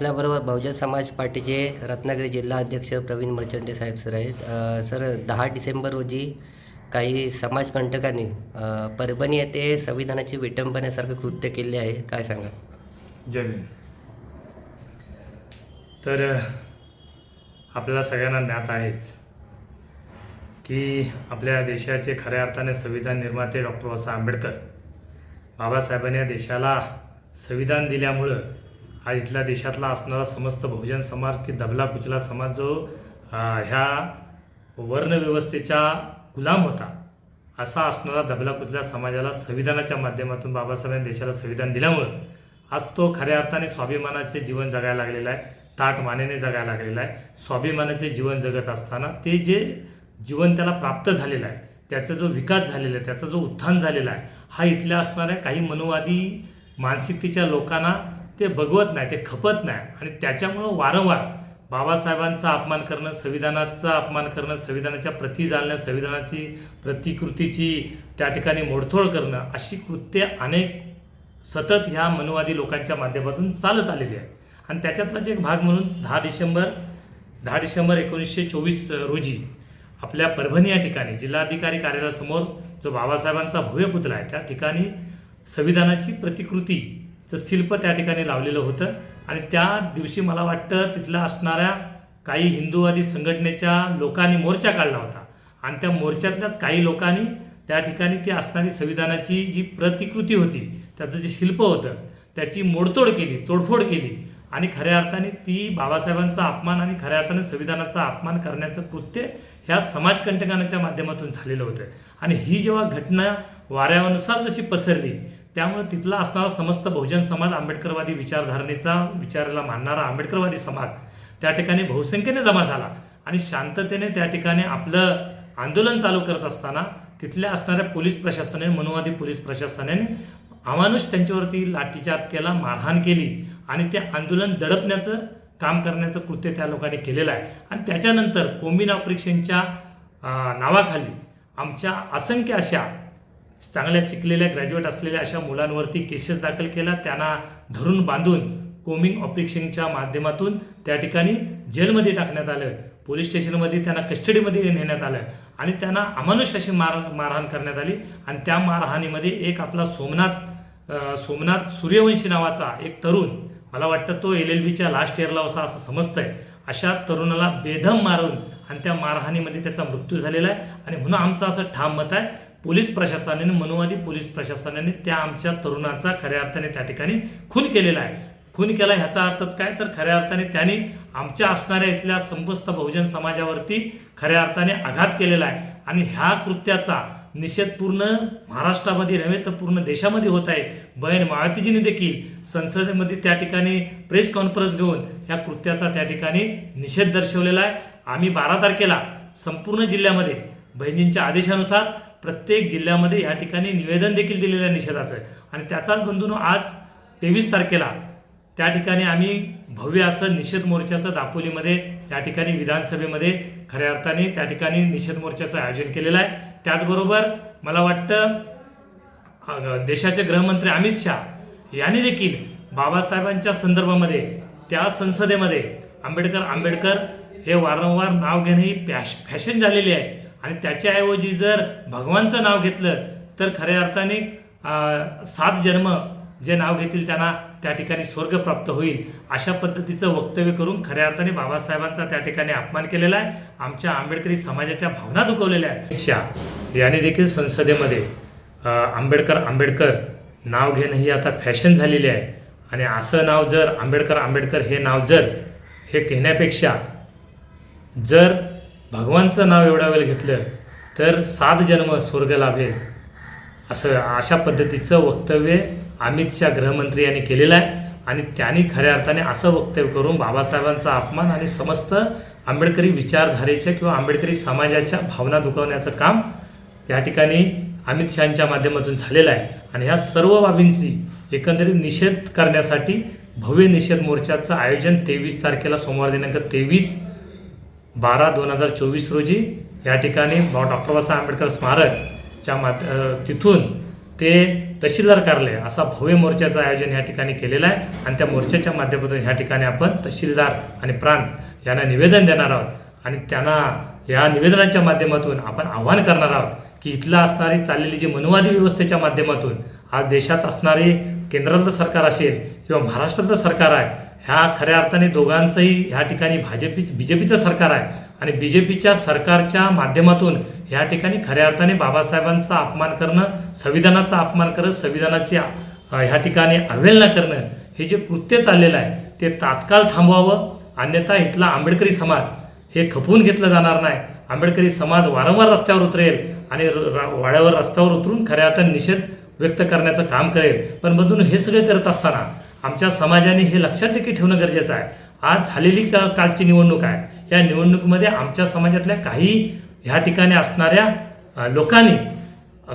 आपल्याबरोबर बहुजन समाज पार्टीचे रत्नागिरी जिल्हा अध्यक्ष प्रवीण मर्चंटे साहेब सर आहेत. सर दहा डिसेंबर रोजी काही समाजकंटकांनी परभणी येथे संविधानाची विटंबण्यासारखं कृत्य केले आहे. काय सांगा जमीन तर आपल्याला सगळ्यांना ज्ञात आहेच की आपल्या देशाचे खऱ्या अर्थाने संविधान निर्माते डॉक्टर बाबासाहेब आंबेडकर. बाबासाहेबांनी या देशाला संविधान दिल्यामुळं हा इथल्या देशातला असणारा समस्त बहुजन समाज की दबला कुचला समाज जो ह्या वर्णव्यवस्थेचा गुलाम होता. असा असणारा दबला कुचला समाजाला संविधानाच्या माध्यमातून बाबासाहेबांनी देशाला संविधान दिल्यामुळं आज तो खऱ्या अर्थाने स्वाभिमानाचे जीवन जगायला लागलेला आहे ताट मानेने जगायला लागलेला आहे. स्वाभिमानाचे जीवन जगत असताना ते जे जीवन त्याला प्राप्त झालेलं आहे त्याचा जो विकास झालेला आहे त्याचा जो उत्थान झालेला आहे हा इथल्या असणाऱ्या काही मनोवादी मानसिकतेच्या लोकांना ते भगवत नाही ते खपत नाही. आणि त्याच्यामुळं वारंवार बाबासाहेबांचा अपमान करणं संविधानाचा अपमान करणं संविधानाच्या प्रती जालणं संविधानाची प्रतिकृतीची त्या ठिकाणी मोडतोड करणं अशी कृत्ये अनेक सतत ह्या मनुवादी लोकांच्या माध्यमातून चालत आलेली आहे आणि त्याच्यातलाच एक भाग म्हणून दहा डिसेंबर दहा डिसेंबर एकोणीसशे चोवीस रोजी आपल्या परभणी या ठिकाणी जिल्हाधिकारी कार्यालयासमोर जो बाबासाहेबांचा भव्य पुतळा आहे त्या ठिकाणी संविधानाची प्रतिकृती चं शिल्प त्या ठिकाणी लावलेलं होतं. आणि त्या दिवशी मला वाटतं तिथल्या असणाऱ्या काही हिंदूवादी संघटनेच्या लोकांनी मोर्चा काढला होता. आणि त्या मोर्चातल्याच काही लोकांनी त्या ठिकाणी ती असणारी संविधानाची जी प्रतिकृती होती त्याचं जे शिल्प होतं त्याची मोडतोड केली तोडफोड केली. आणि खऱ्या अर्थाने ती बाबासाहेबांचा अपमान आणि खऱ्या अर्थाने संविधानाचा अपमान करण्याचं कृत्य ह्या समाजकंटकांच्या माध्यमातून झालेलं होतं. आणि ही जेव्हा घटना वाऱ्यानुसार जशी पसरली त्यामुळे तिथला असणारा समस्त बहुजन समाज आंबेडकरवादी विचारधारणेचा विचाराला मानणारा आंबेडकरवादी समाज त्या ठिकाणी बहुसंख्येने जमा झाला. आणि शांततेने त्या ठिकाणी आपलं आंदोलन चालू करत असताना तिथल्या असणाऱ्या पोलीस प्रशासनाने मनुवादी पोलीस प्रशासनाने अमानुष त्यांच्यावरती लाठीचार्ज केला मारहाण केली आणि ते आंदोलन दडपण्याचं काम करण्याचं कृत्य त्या लोकांनी केलेलं आहे. आणि त्याच्यानंतर कोम्बिन ऑपरेशनच्या नावाखाली आमच्या असंख्य अशा चांगल्या शिकलेल्या ग्रॅज्युएट असलेल्या अशा मुलांवरती केसेस दाखल केला. त्यांना धरून बांधून कोमिंग ऑपरेशनच्या माध्यमातून त्या ठिकाणी जेलमध्ये टाकण्यात आलं. पोलीस स्टेशनमध्ये त्यांना कस्टडीमध्ये नेण्यात आलं. आणि त्यांना अमानुष अशी मार मारहाण करण्यात आली. आणि त्या मारहाणीमध्ये एक आपला सोमनाथ सोमनाथ सूर्यवंशी नावाचा एक तरुण मला वाटतं तो एल एल बीच्या लास्ट इयरला असा असं समजतंय. अशा तरुणाला बेधम मारून आणि त्या मारहाणीमध्ये त्याचा मृत्यू झालेला आहे. आणि म्हणून आमचं असं ठाम मत आहे पोलीस प्रशासनाने मनोवादी पोलीस प्रशासनाने त्या आमच्या तरुणाचा खऱ्या अर्थाने त्या ठिकाणी खून केलेला आहे. खून केला ह्याचा अर्थच काय? तर खऱ्या अर्थाने त्यांनी आमच्या असणाऱ्या इथल्या समस्त बहुजन समाजावरती खऱ्या अर्थाने आघात केलेला आहे. आणि ह्या कृत्याचा निषेध पूर्ण महाराष्ट्रामध्ये नव्हे तर पूर्ण देशामध्ये होत आहे. बहीण माळतीजीने देखील संसदेमध्ये त्या ठिकाणी प्रेस कॉन्फरन्स घेऊन ह्या कृत्याचा त्या ठिकाणी निषेध दर्शवलेला आहे. आम्ही बारा तारखेला संपूर्ण जिल्ह्यामध्ये बहिणींच्या आदेशानुसार प्रत्येक जिल्ह्यामध्ये या ठिकाणी निवेदन देखील दिलेलं आहे. निषेधाचं आणि त्याचाच बंधून आज तेवीस तारखेला त्या ठिकाणी आम्ही भव्य असं निषेध मोर्चाचं दापोलीमध्ये या ठिकाणी विधानसभेमध्ये खऱ्या अर्थाने त्या ठिकाणी निषेध मोर्चाचं आयोजन केलेलं आहे. त्याचबरोबर मला वाटतं देशाचे गृहमंत्री अमित शाह यांनी देखील बाबासाहेबांच्या संदर्भामध्ये त्या संसदेमध्ये आंबेडकर आंबेडकर हे वारंवार नाव घेणे ही पॅश फॅशन झालेली आहे. आणि त्याच्याऐवजी जर भगवानचं नाव घेतलं तर खऱ्या अर्थाने सात जन्म जे नाव घेतील त्यांना त्या ठिकाणी स्वर्ग प्राप्त होईल अशा पद्धतीचं वक्तव्य करून खऱ्या अर्थाने बाबासाहेबांचा त्या ठिकाणी अपमान केलेला आहे. आमच्या आंबेडकरी समाजाच्या भावना दुखवलेल्या आहेत. शाह याने देखील संसदेमध्ये आंबेडकर आंबेडकर नाव घेणं ही आता फॅशन झालेली आहे. आणि असं नाव जर आंबेडकर आंबेडकर हे नाव जर हे घेण्यापेक्षा जर भगवानचं नाव एवढ्या वेळ घेतलं तर सात जन्म स्वर्ग लाभेल असं अशा पद्धतीचं वक्तव्य अमित शहा गृहमंत्री यांनी केलेलं आहे. आणि त्यांनी खऱ्या अर्थाने असं वक्तव्य करून बाबासाहेबांचा अपमान आणि समस्त आंबेडकरी विचारधारेच्या किंवा आंबेडकरी समाजाच्या भावना दुखावण्याचं काम या ठिकाणी अमित शहाच्या माध्यमातून झालेलं आहे. आणि ह्या सर्व बाबींची एकंदरीत निषेध करण्यासाठी भव्य निषेध मोर्चाचं आयोजन तेवीस तारखेला सोमवार दिनांक तेवीस बारा दोन हजार चोवीस रोजी या ठिकाणी डॉक्टर बाबासाहेब आंबेडकर स्मारकच्या माध तिथून ते तहसीलदार कार्यालय असा भव्य मोर्चाचं आयोजन या ठिकाणी केलेलं आहे. आणि त्या मोर्चाच्या माध्यमातून ह्या ठिकाणी आपण तहसीलदार आणि प्रांत यांना निवेदन देणार आहोत. आणि त्यांना या निवेदनाच्या माध्यमातून आपण आव्हान करणार आहोत की इथला असणारी चाललेली जी मनुवादी व्यवस्थेच्या माध्यमातून आज देशात असणारे केंद्रातलं सरकार असेल किंवा महाराष्ट्रातलं सरकार आहे ह्या खऱ्या अर्थाने दोघांचंही ह्या ठिकाणी भाजपी बी जे पीचं सरकार आहे. आणि बी जे पीच्या सरकारच्या माध्यमातून ह्या ठिकाणी खऱ्या अर्थाने बाबासाहेबांचा अपमान करणं संविधानाचा अपमान करत संविधानाची ह्या ठिकाणी अवहेलना करणं हे जे कृत्य चाललेलं आहे ते तात्काळ थांबवावं. अन्यथा इथला आंबेडकरी समाज हे खपवून घेतलं जाणार नाही. आंबेडकरी समाज वारंवार रस्त्यावर उतरेल आणि र- वाड्यावर रस्त्यावर उतरून खऱ्या अर्थाने निषेध व्यक्त करण्याचं काम करेल. पण मधून हे सगळे करत असताना आमच्या समाजाने हे लक्षात देखील ठेवणं गरजेचं आहे. आज झालेली का कालची निवडणूक आहे. या निवडणुकीमध्ये आमच्या समाजातल्या काही ह्या ठिकाणी असणाऱ्या लोकांनी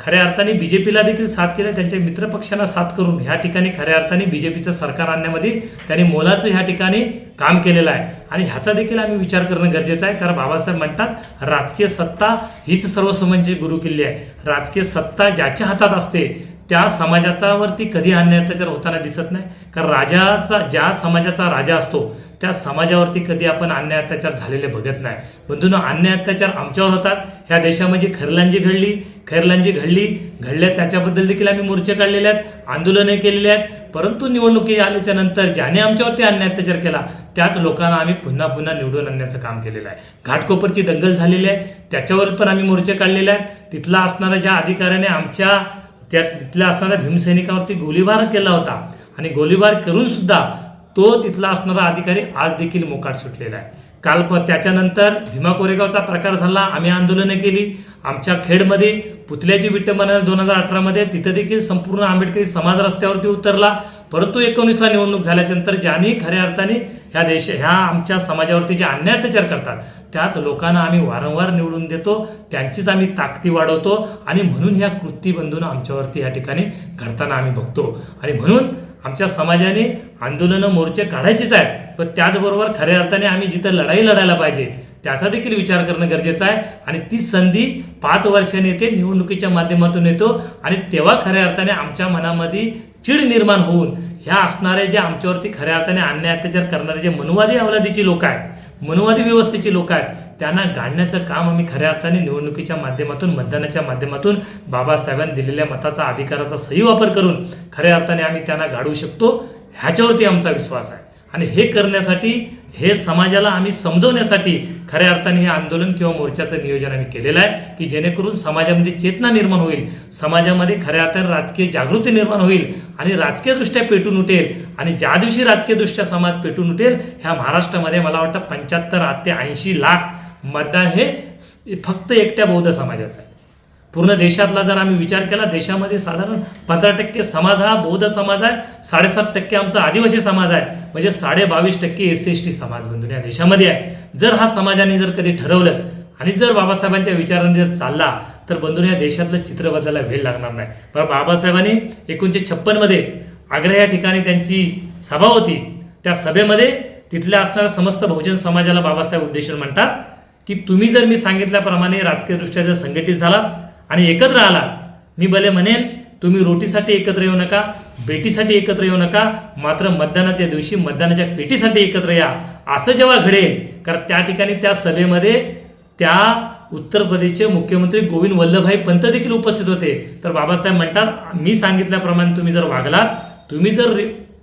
खऱ्या अर्थाने बी जे पीला देखील साथ केला त्यांच्या मित्रपक्षांना साथ करून ह्या ठिकाणी खऱ्या अर्थाने बी जे पीचं सरकार आणण्यामध्ये त्यांनी मोलाचं ह्या ठिकाणी काम केलेलं आहे. आणि ह्याचा देखील आम्ही विचार करणं गरजेचं आहे. कारण बाबासाहेब म्हणतात राजकीय सत्ता हीच सर्वसमांची गुरुकिल्ली आहे. राजकीय सत्ता ज्याच्या हातात असते त्या समाजाचा वरती कधी अन्याय अत्याचार होताना दिसत नाही. कारण राजाचा ज्या समाजाचा राजा असतो त्या समाजावरती कधी आपण अन्याय अत्याचार झालेले बघत नाही. बंधून अन्याय अत्याचार आमच्यावर होतात. ह्या देशामध्ये खैरलांजी घडली. खैरलांजी घडली घडल्या त्याच्याबद्दल देखील आम्ही मोर्चे काढलेले आहेत आंदोलने केलेले आहेत. परंतु निवडणुकी आल्याच्यानंतर ज्याने आमच्यावरती अन्याय अत्याचार केला त्याच लोकांना आम्ही पुन्हा पुन्हा निवडून आणण्याचं काम केलेलं आहे. घाटकोपरची दंगल झालेली आहे. त्याच्यावर पण आम्ही मोर्चे काढलेले आहेत. तिथला असणाऱ्या ज्या अधिकाऱ्याने आमच्या त्या तिथल्या असणाऱ्या भीमसैनिकावरती गोळीबार केला होता. आणि गोळीबार करूनसुद्धा तो तिथला असणारा अधिकारी आज देखील मोकाट सुटलेला आहे. काल प त्याच्यानंतर भीमा कोरेगावचा प्रकार झाला. आम्ही आंदोलनं केली. आमच्या खेडमध्ये पुतल्याची विटंबना दोन हजार अठरामध्ये तिथं देखील संपूर्ण आंबेडकरी समाज रस्त्यावरती उतरला. परंतु एकोणीसला निवडणूक झाल्याच्यानंतर ज्यांनी खऱ्या अर्थाने ह्या देश ह्या आमच्या समाजावरती जे अन्याय अत्याचार करतात त्याच लोकांना आम्ही वारंवार निवडून देतो त्यांचीच आम्ही ताकदी वाढवतो आणि म्हणून ह्या कृती बंधून आमच्यावरती या ठिकाणी घडताना आम्ही बघतो. आणि म्हणून आमच्या समाजाने आंदोलनं मोर्चे काढायचेच आहेत पण त्याचबरोबर खऱ्या अर्थाने आम्ही जिथं लढाई लढायला पाहिजे त्याचा देखील विचार करणं गरजेचं आहे. आणि ती संधी पाच वर्षाने येते निवडणुकीच्या माध्यमातून येतो आणि तेव्हा खऱ्या अर्थाने आमच्या मनामध्ये चीड निर्माण होऊन ह्या असणारे जे आमच्यावरती खऱ्या अर्थाने अन्याय अत्याचार करणारे जे मनुवादी अवलादीची लोक आहेत मनुवादी व्यवस्थेची लोक आहेत त्यांना गाडण्याचं काम आम्ही खऱ्या अर्थाने निवडणुकीच्या माध्यमातून मतदानाच्या माध्यमातून बाबासाहेबांनी दिलेल्या मताचा अधिकाराचा सही वापर करून खऱ्या अर्थाने आम्ही त्यांना गाडू शकतो ह्याच्यावरती आमचा विश्वास आहे. आणि हे करण्यासाठी हे समाजाला आम्ही समजवण्यासाठी खऱ्या अर्थाने हे आंदोलन किंवा मोर्चाचं नियोजन आम्ही केलेलं आहे की जेणेकरून समाजामध्ये चेतना निर्माण होईल समाजामध्ये खऱ्या अर्थाने राजकीय जागृती निर्माण होईल आणि राजकीयदृष्ट्या पेटून उठेल आणि ज्या दिवशी राजकीयदृष्ट्या समाज पेटून उठेल ह्या महाराष्ट्रामध्ये मला वाटतं पंच्याहत्तर ते ऐंशी लाख मतदान हे फक्त एकट्या बौद्ध समाजाचं आहे. पूर्ण देशातला जर आम्ही विचार केला देशामध्ये साधारण पंधरा टक्के समाज हा बौद्ध समाज आहे साडेसात टक्के आमचा आदिवासी समाज आहे. म्हणजे साडे बावीस टक्के एस सी एस टी समाज बंधून या देशामध्ये आहे. जर हा समाजाने जर कधी ठरवलं आणि जर बाबासाहेबांच्या विचाराने जर चालला तर बंधून या देशातलं चित्र बदलायला वेळ लागणार नाही. पण बाबासाहेबांनी एकोणीसशे छप्पनमध्ये आग्रा या ठिकाणी त्यांची सभा होती. त्या सभेमध्ये तिथल्या असणाऱ्या समस्त बहुजन समाजाला बाबासाहेब उद्देशून म्हणतात की तुम्ही जर मी सांगितल्याप्रमाणे राजकीयदृष्ट्या जर संघटित झाला आणि एकत्र आला. मी भले म्हणेन तुम्ही रोटीसाठी एकत्र येऊ नका बेटीसाठी एकत्र येऊ नका मात्र मतदानाच्या दिवशी मतदानाच्या पेटीसाठी एकत्र या. असं जेव्हा घडेल कारण त्या ठिकाणी त्या सभेमध्ये त्या उत्तर प्रदेशचे मुख्यमंत्री गोविंद वल्लभभाई पंत देखील उपस्थित होते. तर बाबासाहेब म्हणतात मी सांगितल्याप्रमाणे तुम्ही जर वागलात तुम्ही जर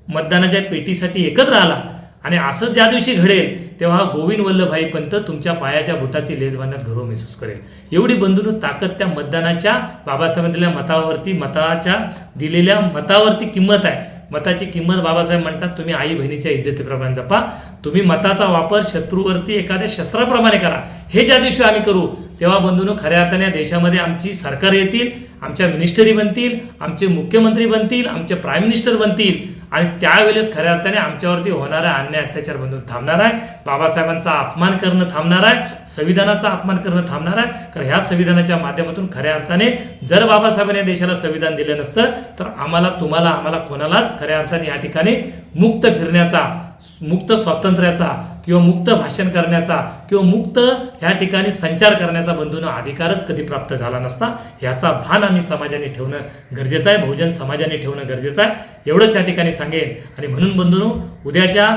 मतदानाच्या पेटीसाठी एकत्र आलात आणि असं ज्या दिवशी घडेल तेव्हा गोविंद वल्लभभाई पंत तुमच्या पायाच्या बुटाची लेज बांधण्यात गर्व महसूस करेल. एवढी बंधून ताकद त्या मतदानाच्या बाबासाहेबांनी दिलेल्या मतावरती मताच्या दिलेल्या मतावरती किंमत आहे. मताची किंमत बाबासाहेब म्हणतात तुम्ही आई बहिणीच्या इज्जतीप्रमाणे जपा. तुम्ही मताचा वापर शत्रूवरती एखाद्या शस्त्राप्रमाणे करा. हे ज्या दिवशी आम्ही करू तेव्हा बंधून खऱ्या अर्थाने देशामध्ये आमची सरकार येतील आमच्या मिनिस्टरी बनतील आमचे मुख्यमंत्री बनतील आमचे प्राईम मिनिस्टर बनतील. आणि त्यावेळेस खऱ्या अर्थाने आमच्यावरती होणारा अन्याय अत्याचार बनवून थांबणार आहे. बाबासाहेबांचा अपमान करणं थांबणार आहे. संविधानाचा अपमान करणं थांबणार आहे. कारण ह्या संविधानाच्या माध्यमातून खऱ्या अर्थाने जर बाबासाहेबांनी या देशाला संविधान दिलं नसतं तर आम्हाला तुम्हाला आम्हाला कोणालाच खऱ्या अर्थाने या ठिकाणी मुक्त फिरण्याचा मुक्त स्वातंत्र्याचा किंवा मुक्त भाषण करण्याचा किंवा मुक्त ह्या ठिकाणी संचार करण्याचा बंधूंना अधिकारच कधी प्राप्त झाला नसता ह्याचा भान आम्ही समाजाने ठेवणं गरजेचं आहे. बहुजन समाजाने ठेवणं गरजेचं आहे. एवढंच या ठिकाणी सांगेन. आणि म्हणून बंधूंनो उद्याच्या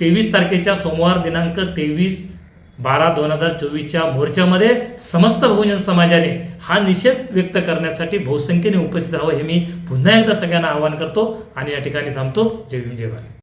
तेवीस तारखेच्या सोमवार दिनांक तेवीस बारा दोन हजार चोवीसच्या मोर्चामध्ये समस्त बहुजन समाजाने हा निषेध व्यक्त करण्यासाठी बहुसंख्येने उपस्थित राहावं हे मी पुन्हा एकदा सगळ्यांना आवाहन करतो आणि या ठिकाणी थांबतो. जय भीम जय भारत.